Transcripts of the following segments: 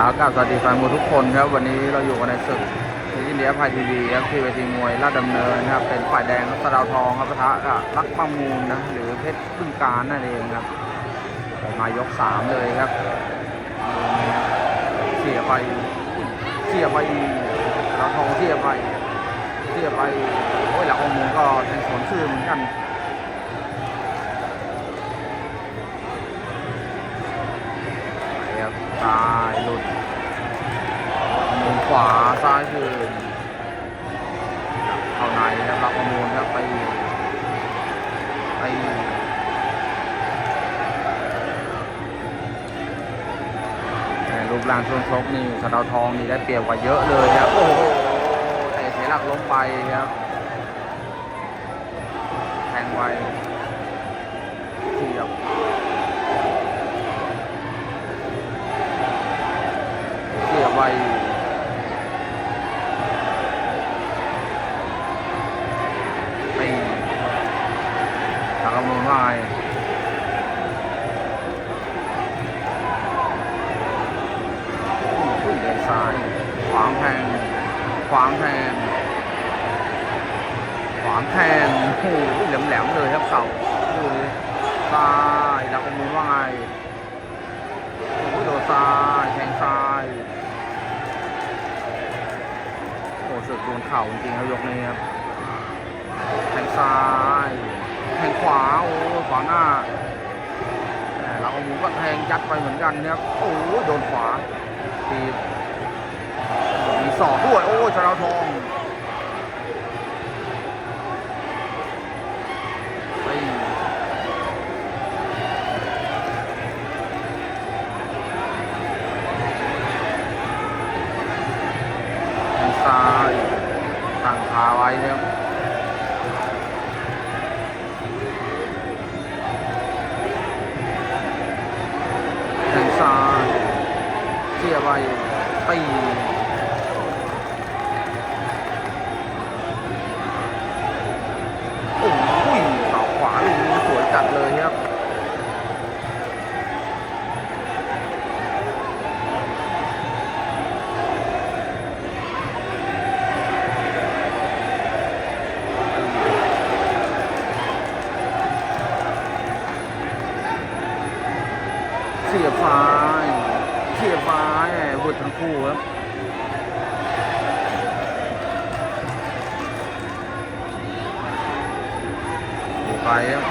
ครับกับสวัสดีแฟนมวยทุกคนครับ วันนี้เราอยู่กันในศึกที่อินเดียพายทีวีครับที่เวทีมวยลาดดำเนินครับเป็นฝ่ายแดงรัศดาวทองครับปะทะกับรักประมูลนะหรือเพชรพึ่งการนั่นเองครับมายกสามเลยครับ เสียไปเสียไปสดาวทองเสียไปเสียไปโอ้ยหลักประมูลก็แทงสวนคืนเหมือนกัน ครับซ้ายหลุดมุมขวาซ้ายคืนเข้าในครับรับประมูลครับไปไปรูปร่างช่วงชกนี่สะดาวทองนี่ได้เปรียบกว่าเยอะเลยครับโอ้โหแต่เสียหลักล้มไปครับแทงไวเสียบ เสียบ ไว้ตีทางกำมือไม้ขึ้นเดินซ้าย ขวางแทง ขวางแทง ขวางแทงโอ้โหแหลมๆเลยครับเข่าดูซ้ายแล้วก็มือว่าไงโอ้โหโดนซ้าย แทงซ้าย สึกโดนเข่าจริงๆครับยกนี้ครับแทงซ้ายแทงขวาโอ้ขวาหน้าเราเอาหมูก็แทงยัดไปเหมือนกันนะครับโอ้โดนขวาตีมีสอบด้วยโอ้ชราทองไปแทงซ้ายตั้งขาไว้นะครับแทงซ้ายเสียบไป ตีโอ้ยเสาขวาลูกนี้สวยจัดเลยครับเสียบซ้าย เสียบซ้าแหมวุดทั้งคู่ครับไปครับ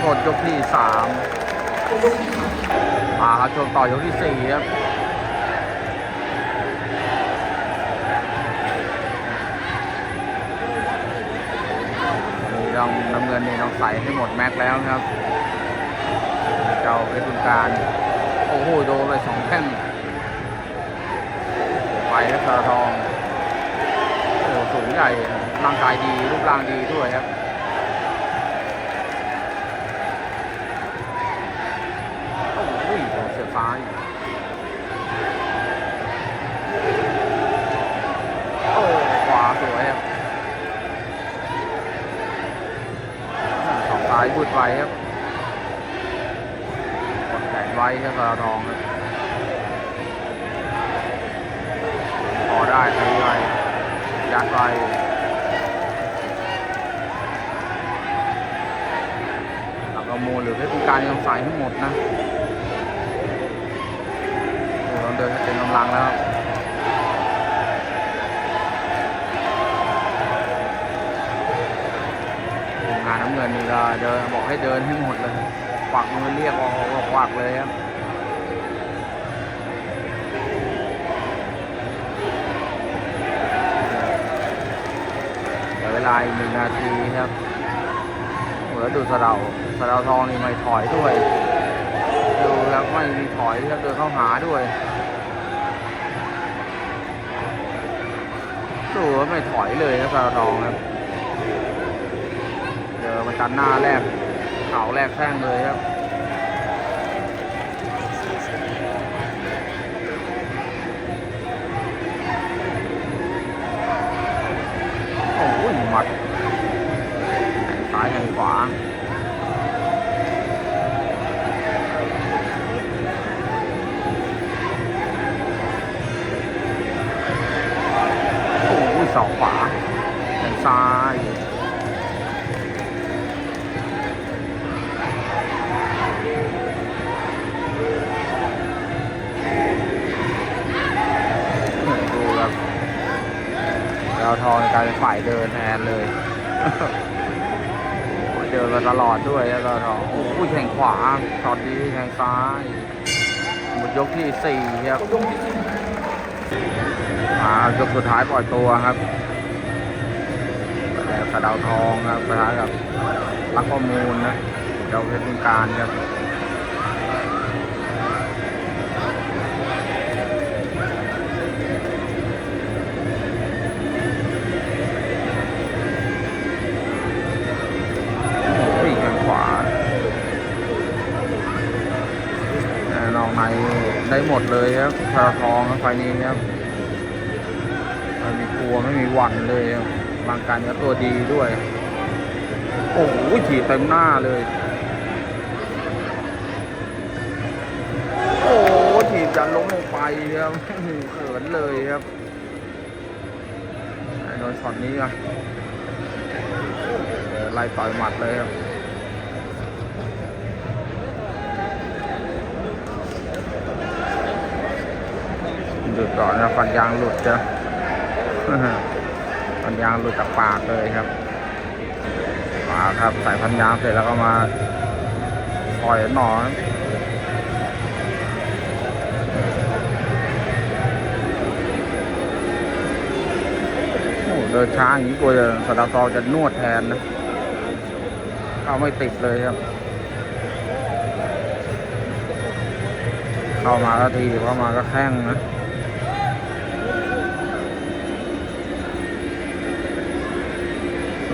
หมดยกที่สามมาครับชมต่อยกที่สี่ครับนี่ต้องน้ำเงินนี่ต้องใส่ให้หมดแม็กแล้วครับ เจ้าเพชรบุญการ อ้โหโดนไปสองแข้งไปแล้วสารทองโอ้โหสูงใหญ่ร่างกายดีรูปร่างดีด้วยครับโอ้โหเสียบซ้ายโอ้ขวาสวยครับสองซ้ายบุดไวครับ ไว้ครับสารทองครับพอได้ตีไว้ยัดไว้หลักประมูลหรือเพชรบุการยังใส่ให้หมดนะโอ้เราเดินเต็มกำลังแล้วงานน้ำเงินนี่ก็เดินบอกให้เดินให้หมดเลย วักมือเรียกออกควักเลยครับเหลือเวลาอีกหนึ่งนาทีครับแล้วดูสะเดาสะเดาทองนี่ไม่ถอยด้วย ดูครับไม่มีถอยครับเดินเข้าหาด้วยดูว่าไม่ถอยเลยครับสะเดาทองครับเจอมาจันหน้าแรก ขาแรกแข้งเลยครับโอ้ยหมัดแซ้ายแทงขวาโอ้ยสองขวาแทงซ้าย ดาวทองกลายเป็นฝ่ายเดินแทนเลยเดินมาตลอดด้วยแล้วดาวทองโอ้ยแข่งขวาช็อตนี้แข่งซ้ายหมดยกที่สี่ครับมายกสุดท้ายปล่อยตัวครับแต่กระดาวทองครับประทะกับรักข้อมูลนะเจ้าเพชรการครับ หมดเลยครับพาราทองครับไฟนี้ครับไม่มีกลัวไม่มีหวั่นเลยบางกายก็ตัวดีด้วย โอ้โหถีบเต็มหน้าเลย โอ้โหถีบจันล้มลงไปครับเขินเลยครับโดนช็อตนี้อะไล่ต่อยหมัดเลยครับ หลุดก่อนนะฟันยางหลุดจ้ะฟันยางหลุดจากปากเลยครับมาครับใส่ฟันยางเสร็จแล้วก็มาปล่อยหนอนโอ้เดินช้าอย่างนี้กลัวจะสตาร์ตอจะนวดแทนนะเข้าไม่ติดเลยครับ เข้ามาก็ทีเข้ามาก็แข้งนะ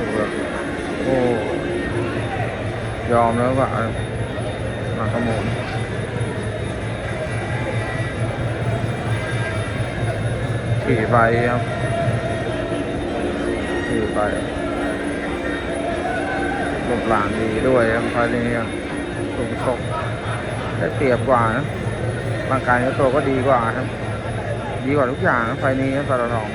ู้แบบโอ้ยอมแล้วก็มาขโมยขี่ไปครับขี่ไปรูปร่างดีด้วยครับไฟล์นี้ครับสูงชกได้เปรียบกว่านะร่างกายเนื้อตัวก็ดีกว่าครับ ดีกว่าทุกอย่างนะไฟนี้ครับตลอดทอง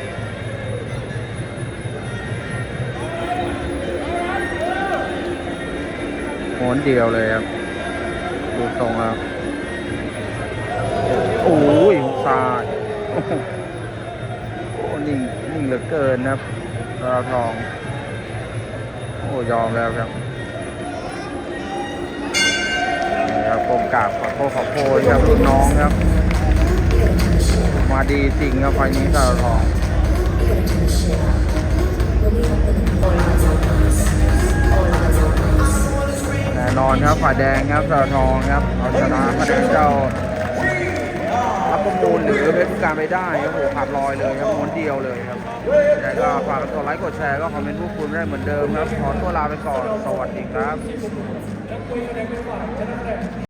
โหนเดียวเลยครับ ดูตรงแล้วโอ้ยหุกซ้ายโอ้นิ่งนิ่งเหลือเกินนะครับดาวทอง โอ้ยอมแล้วครับนี่ครับกรมกราบขอโทษขอโพยครับรุ่นน้องครับ มาดีจริงครับไฟนี้ดาวทอง น่นอนครับฝ่ายแดงครับสระทองครับเอาชนะคะแนนเจ้ารับประมูลหรือเพชรการไปได้ครับโอ้โหขาดลอยเลยครับม้วนเดียวเลยครับแต่ก็ฝากกดไลค์กดแชร์ก็คอมเมนต์พูดคุยได้เหมือนเดิมครับขอตัวลาไปก่อนสวัสดีครับ